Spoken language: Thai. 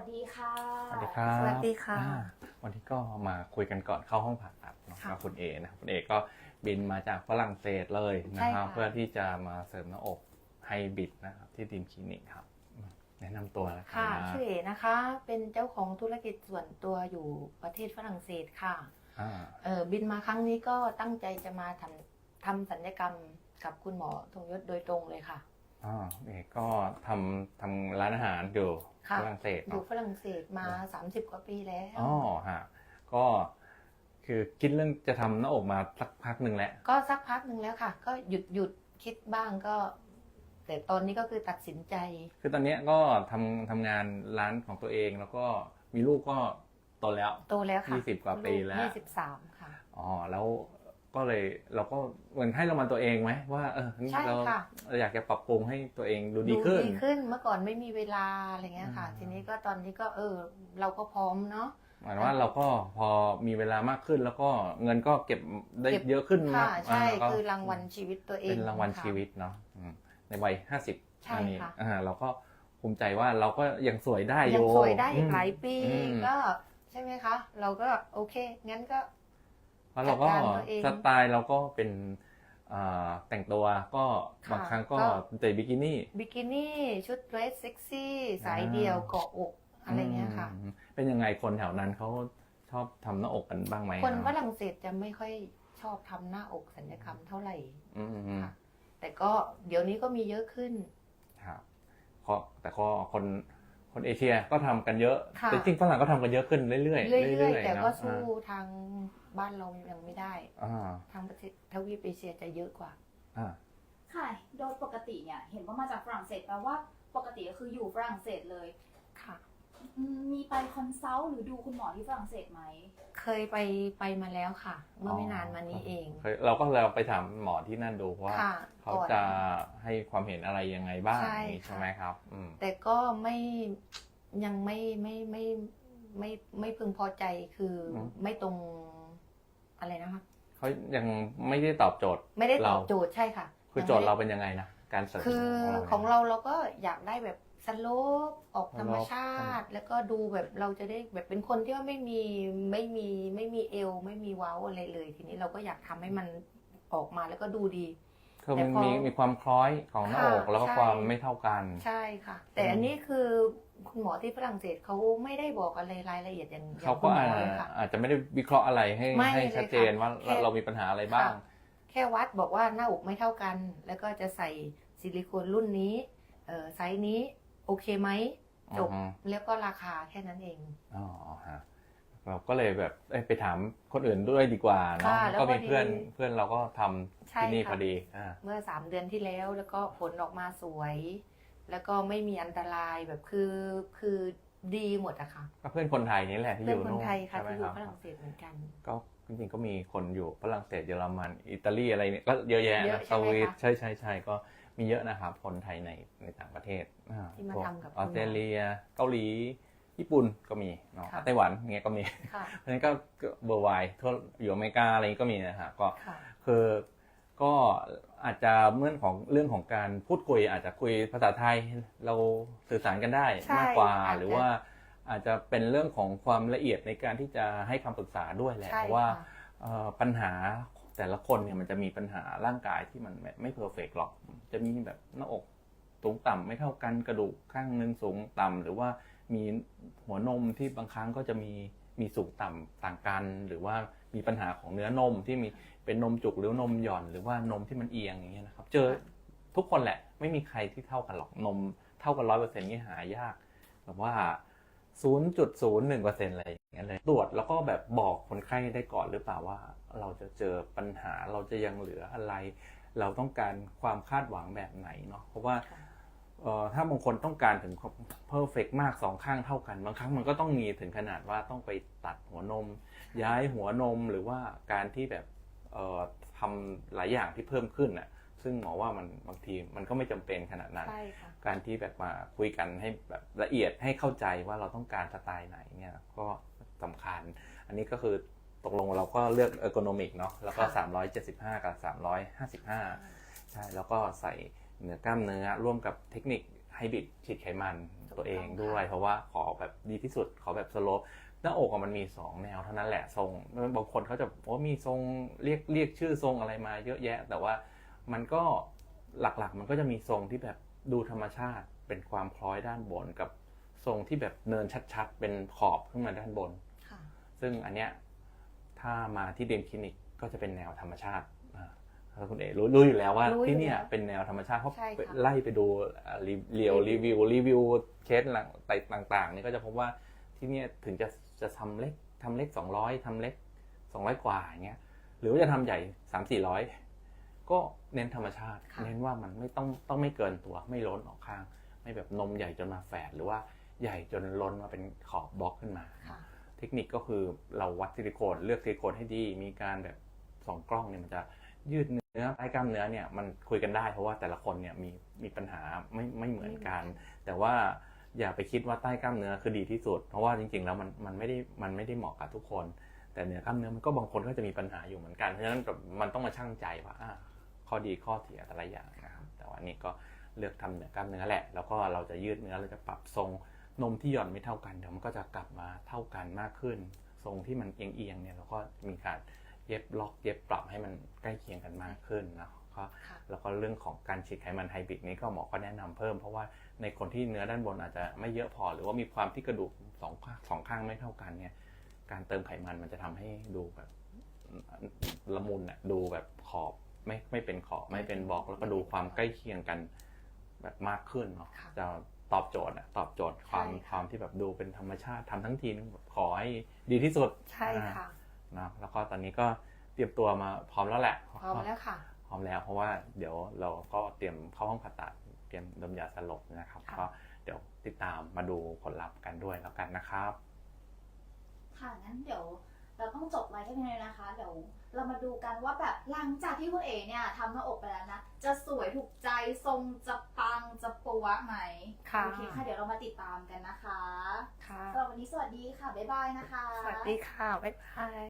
วัสดีค่ะ สวัสดีครับสวัสดีค่ะอ่าวันนี้ก็มาคุยกันก่อนเข้าห้องผ่าตัดเนาะค่ะกับคุณเอนะครับคุณเอก็บินมาจากฝรั่งเศสเลยนะครับ ใช่ค่ะ เพื่อที่จะมาเสริมหน้าอกให้บิดนะครับที่ดีมคลินิกครับอืมแนะนำตัวแล้วกันค่ะนะชื่อเอนะคะ เป็นเจ้าของธุรกิจส่วนตัวอยู่ประเทศฝรั่งเศสค่ะอ่าเออบินมาครั้งนี้ก็ตั้งใจจะมาทำทำสัญญกรรมกับคุณหมอธงยศโดยตรงเลยค่ะ อ่าเอก็ทำทำร้านอาหารอยู่ค่ะ ฝรั่งเศสอยู่เนาะฝรั่งเศสมา 30 กว่าปีแล้วอ๋อฮะก็คือคิดเรื่องจะทำหน้าอกมาสักพักหนึ่งแล้วก็สักพักหนึ่งแล้วค่ะ ก็หยุดหยุดคิดบ้างก็ แต่ตอนนี้ก็คือตัดสินใจ คือตอนเนี้ยก็ทำทำงานร้านของตัวเองแล้วก็มีลูกก็โตแล้วโตแล้วค่ะยี่สิบกว่าปีแล้วยี่สิบสามค่ะอ๋อแล้ว ก็เลยเราก็เหมือนให้รางวัลตัวเองไหมว่าเออใช่เราค่ะ เราอยากจะปรับปรุงให้ตัวเองดูดีขึ้น ดีขึ้นเมื่อก่อนไม่มีเวลาอะไรเงี้ยค่ะ อืม ทีนี้ก็ตอนนี้ก็เออ เราก็พร้อมเนาะ หมายว่าเราก็พอมีเวลามากขึ้น แล้วก็เงินก็เก็บได้เก็บ เยอะขึ้นค่ะ มากใช่ก็คือรางวัลชีวิตตัวเองเป็นรางวัลค่ะ ชีวิตเนาะอืมในวัยห้าสิบใช่อันนี้ค่ะ อ่าเราก็ภูมิใจว่าเราก็ยังสวยได้อยังยู่ สวยได้อีกหลายปีอืม ก็ใช่ไหมคะ เราก็โอเค งั้นก็ เพราะเราก็จัดการตัวเอง สไตล์เราก็เป็นอ่าแต่งตัวก็ค่ะบางครั้งก็ก็ใส่บิกินี่บิกินี่ชุดเดรสเซ็กซี่สายอ่าเดี่ยวเกาะอกอะไรเงี้ยค่ะ อืมเป็นยังไงคนแถวนั้นเขาชอบทำหน้าอกกันบ้างไหมคนฝรับรั่งเศสจะไม่ค่อยชอบทำหน้าอกสัญญกรรมเท่าไหร่ อืมค่ะแต่ก็เดี๋ยวนี้ก็มีเยอะขึ้น ครับเพราะแต่ก็คน คนเอเชียก็ทำกันเยอะค่ะแต่จริงๆฝรั่งก็ทำกันเยอะขึ้นเรื่อยๆเรื่เรื่อยอยๆๆแต่เนก็อะสู้ทางบ้านเรายังไม่ได้อ่าทางประเทศทวีปเอเชียจะเยอะกว่าอ่าค่ะ โดยปกติเนี่ย เห็นว่ามาจากฝรั่งเศสแปลว่าปกติก็คืออยู่ฝรั่งเศสเลยค่ะ อืมมีไปคอนซัลท์หรือดูคุณหมอที่ฝรั่งเศสไหม เคยไปไปมาแล้วค่ะ เมื่อไม่นานมานี้เอง เคยเราก็เราไปถามหมอที่นั่นดูว่า ค่ะเขาก่อน จะให้ความเห็นอะไรยังไงบ้างใช่อย่างนี้ค่ะ ใช่ไหมครับ อืม แต่ก็ไม่ยังไม่ไม่ไม่ไม่ไม่พึงพอใจคืออม ไม่ตรงอะไรนะคะ เขายังไม่ได้ตอบโจทย์ ไม่ได้ตอบเรา โจทย์ใช่ค่ะคือโจทย์เราเป็นยังไงนะการเสริมคือขขอองงเราเราเราก็อยากได้แบบ สโลปออกธรรมชาติ แล้วก็ดูแบบเราจะได้แบบเป็นคนที่ว่าไม่มีไม่มีไม่มีเอว ไม่มีเว้าอะไรเลย ทีนี้เราก็อยากทำให้มันออกมาแล้วก็ดูดีคือมันแต่พอมีมีความคล้อยของหน้าอกค่ะแล้วก็ใช่ความไม่เท่ากัน ใช่ค่ะ แต่อันนี้คือคุณหมอที่ฝรั่งเศสเขาไม่ได้บอกอะไรรายละเอียดอย่างอย่าเขางคุก็ณหมอาอเลยค่ะอาจจะไม่ได้วิเคราะห์อะไรให้ไม่ให้เลยชัดเจนค่ะว่าแค่เรามีปัญหาอะไรบ้างค่ะแค่วัดบอกว่าหน้าอกไม่เท่ากัน แล้วก็จะใส่ซิลิโคนรุ่นนี้เออไซส์นี้ โอเคไหมจบอือฮึแล้วก็ราคาแค่นั้นเองอ๋อฮะเราก็เลยแบบเอ้ยไปถามคนอื่นด้วยดีกว่าเนาะค่ะแล้วก็มีพอดีเพื่อนเพื่อนเราก็ทำใช่ที่นี่ค่ะพอดีอ่าเมื่อสามเดือนที่แล้วแล้วก็ผลออกมาสวย แล้วก็ไม่มีอันตรายแบบคือคือดีหมดอะค่ะก็เพื่อนคนไทยนี่แหละที่อเพื่อนยู่คนนู่นไทยค่ะใช่ไหมที่อคยู่รับฝรั่งเศสเหมือนกัน ก็จริงๆก็มีคนอยู่ฝรั่งเศสเยอรมันอิตาลีอะไรเนี่ยก็เยอะแยะเยนะอะสใช่ไหมวิตคะใช่ใช่ใช่ก็ มีเยอะนะครับคนไทยในในต่างประเทศอ่าที่มาพวกทำกับคุณหมอออสเตรเลีย เกาหลี ญี่ปุ่นก็มีเนาะค่ะไต้หวันเงี้ยก็มีค่ะเพราะฉะนั้นก็เบอร์ไวทั่วอยู่อเมริกาอะไรก็มีนะฮะก็ค่ะคือก็อาจจะเรื่องของเรื่องของการพูดคุยอาจจะคุยภาษาไทยเราสื่อสารกันได้ใช่มากกว่าอาจจะหรือว่าอาจจะเป็นเรื่องของความละเอียดในการที่จะให้คำปรึกษาด้วยแหละใช่เพราะว่าค่ะเอ่อปัญหา แต่ละคนเนี่ยมันจะมีปัญหาร่างกายที่มันไม่เพอร์เฟกหรอก จะมีแบบหน้าอกสูงต่ำไม่เท่ากันกระดูกข้างหนึงสูงต่ำหรือว่ามีหัวนมที่บางครั้งก็จะมีมีสูงต่ำต่างกัน หรือว่ามีปัญหาของเนื้อนมที่มีเป็นนมจุกหรือนมหย่อนหรือว่านมที่มันเอียงอย่างเงี้ยนะครับ เจอทุกคนแหละไม่มีใครที่เท่ากันหรอกนมเท่ากันร้อยเปอร์เซ็นต์นี่หายากแบบว่า 0.01%อะไรอย่างเงี้ยเลยตรวจแล้วก็แบบบอกคนไข้ได้ก่อนหรือเปล่าว่า เราจะเจอปัญหาเราจะยังเหลืออะไร เราต้องการความคาดหวังแบบไหนเนาะเพราะว่าถ้าบางคนต้องการถึงเพอร์เฟกมากสองข้างเท่ากัน บางครั้งมันก็ต้องมีถึงขนาดว่าต้องไปตัดหัวนม ย้ายหัวนมหรือว่าการที่แบบทำหลายอย่างที่เพิ่มขึ้นน่ะ ซึ่งหมอว่ามันบางทีมันก็ไม่จำเป็นขนาดนั้น ใช่ค่ะ การที่แบบมาคุยกันให้แบบละเอียดให้เข้าใจว่าเราต้องการสไตล์ไหนเนี่ยก็สำคัญ อันนี้ก็คือตกลงเราก็เลือกเออร์โกนมิกเนาะแล้วก็ค่ะ375 กับ 355 ใช่แล้วก็ใส่เนื้อกล้ามเนื้อร่วมกับเทคนิคไฮบริดฉีดไขมันตัวเองถูกต้องด้วยค่ะเพราะว่าขอแบบดีที่สุดขอแบบสโลปหน้าอกอะมันมีสองแนวเท่านั้นแหละทรงบางคนเขาจะโอ้มีทรงเรียกเรียกชื่อทรงอะไรมาเยอะแยะ แต่ว่า มันก็หลักๆ มันก็จะมีทรงที่แบบดูธรรมชาติเป็นความคล้อยด้านบนกับทรงที่แบบเนินชัดๆ เป็นขอบขึ้นมาด้านบนค่ะซึ่ซึ่งอันเนี้ยถ้ามาที่เดนคลินิกก็จะเป็นแนวธรรมชาติอ่าแล้วคุณเอ๋รู้รู้อยู่แล้วว่ารู้อยู่ที่เนี่ยแล้วเป็นแนวธรรมชาติเพราะใช่ค่ะไล่ไปดูอ่ารีเรียวรีวิวรีวิวเคสต่างๆนี่ก็จะพบว่าที่เนี่ยถึงจะจะทำเล็กทำเล็ก200ทำเล็ก200กว่าอย่างเงี้ยหรือว่าจะทำใหญ่3 400 ก็เน้นธรรมชาติค่ะเน้นว่ามันไม่ต้องต้องไม่เกินตัว ไม่ล้นออกข้าง ไม่แบบนมใหญ่จนมาแฝดหรือว่าใหญ่จนล้นมาเป็นขอบบล็อกขึ้นมาค่ะเทคนิคก็คือเราวัดซิลิโคนเลือกซิลิโคนให้ดี มีการแบบสองกล้องเนี่ยมันจะยืดเนื้อใต้กล้ามเนื้อเนี่ยมันคุยกันได้ เพราะว่าแต่ละคนเนี่ยมีมีปัญหาไม่ไม่เหมือนกัน แต่ว่าอย่าไปคิดว่าใต้กล้ามเนื้อคือดีที่สุด เพราะว่าจริงๆแล้วมันมันไม่ได้มันไม่ได้เหมาะกับทุกคน แต่เหนือกล้ามเนื้อมันก็บางคนก็จะมีปัญหาอยู่เหมือนกันเพราะฉะนั้นแบบมันต้องมาชั่งใจว่าอะ ข้อดีข้อเสียแต่ละอย่างนะครับแต่ว่านี่ก็เลือกทำเหนือกล้ามเนื้อแหละ แล้วก็เราจะยืดเนื้อเราจะปรับทรงนมที่หย่อนไม่เท่ากันเดี๋ยวมันก็จะกลับมาเท่ากันมากขึ้น ทรงที่มันเอียงๆเนี่ยเราก็มีการเย็บล็อกเย็บปรับให้มันใกล้เคียงกันมากขึ้นนะก็ค่ะแล้วก็เรื่องของการฉีดไขมันไฮบริดนี้ก็หมอก็แนะนำเพิ่มเพราะว่าในคนที่เนื้อด้านบนอาจจะไม่เยอะพอ หรือว่ามีความที่กระดูกสองข้างสองข้างไม่เท่ากันเนี่ยการเติมไขมันมันจะทำให้ดูแบบละมุนอะดูแบบขอบ ไม่ไม่เป็นขอบไม่เป็นบล็อกแล้วก็ดูความใกล้เคียงกันแบบมากขึ้นเนาะค่ะจะตอบโจทย์อะตอบโจทย์ความใช่ค่ะ ความที่แบบดูเป็นธรรมชาติทำทั้งทีนึงแบบขอให้ดีที่สุดใช่ค่ะ นะแล้วก็ตอนนี้ก็เตรียมตัวมาพร้อมแล้วแหละ พร้อมแล้วค่ะ พร้อมแล้วเพราะว่าเดี๋ยวเราก็เตรียมเข้าห้องผ่าตัดเตรียมดมยาสลบนะครับค่ะ ก็เดี๋ยวติดตามมาดูผลลัพธ์กันด้วยแล้วกันนะครับ ค่ะงั้นเดี๋ยว เราต้องจบไลฟ์แค่นี้เลยนะคะ เดี๋ยวเรามาดูกันว่าแบบหลังจากที่คุณเอ๋เนี่ยทำหน้าอกไปแล้วนะ จะสวยถูกใจทรงจะปังจะปัวไหมค่ะ โอเคค่ะ เดี๋ยวเรามาติดตามกันนะคะค่ะสำหรับวันนี้สวัสดีค่ะ บ๊ายบายนะคะ สวัสดีค่ะ บ๊ายบาย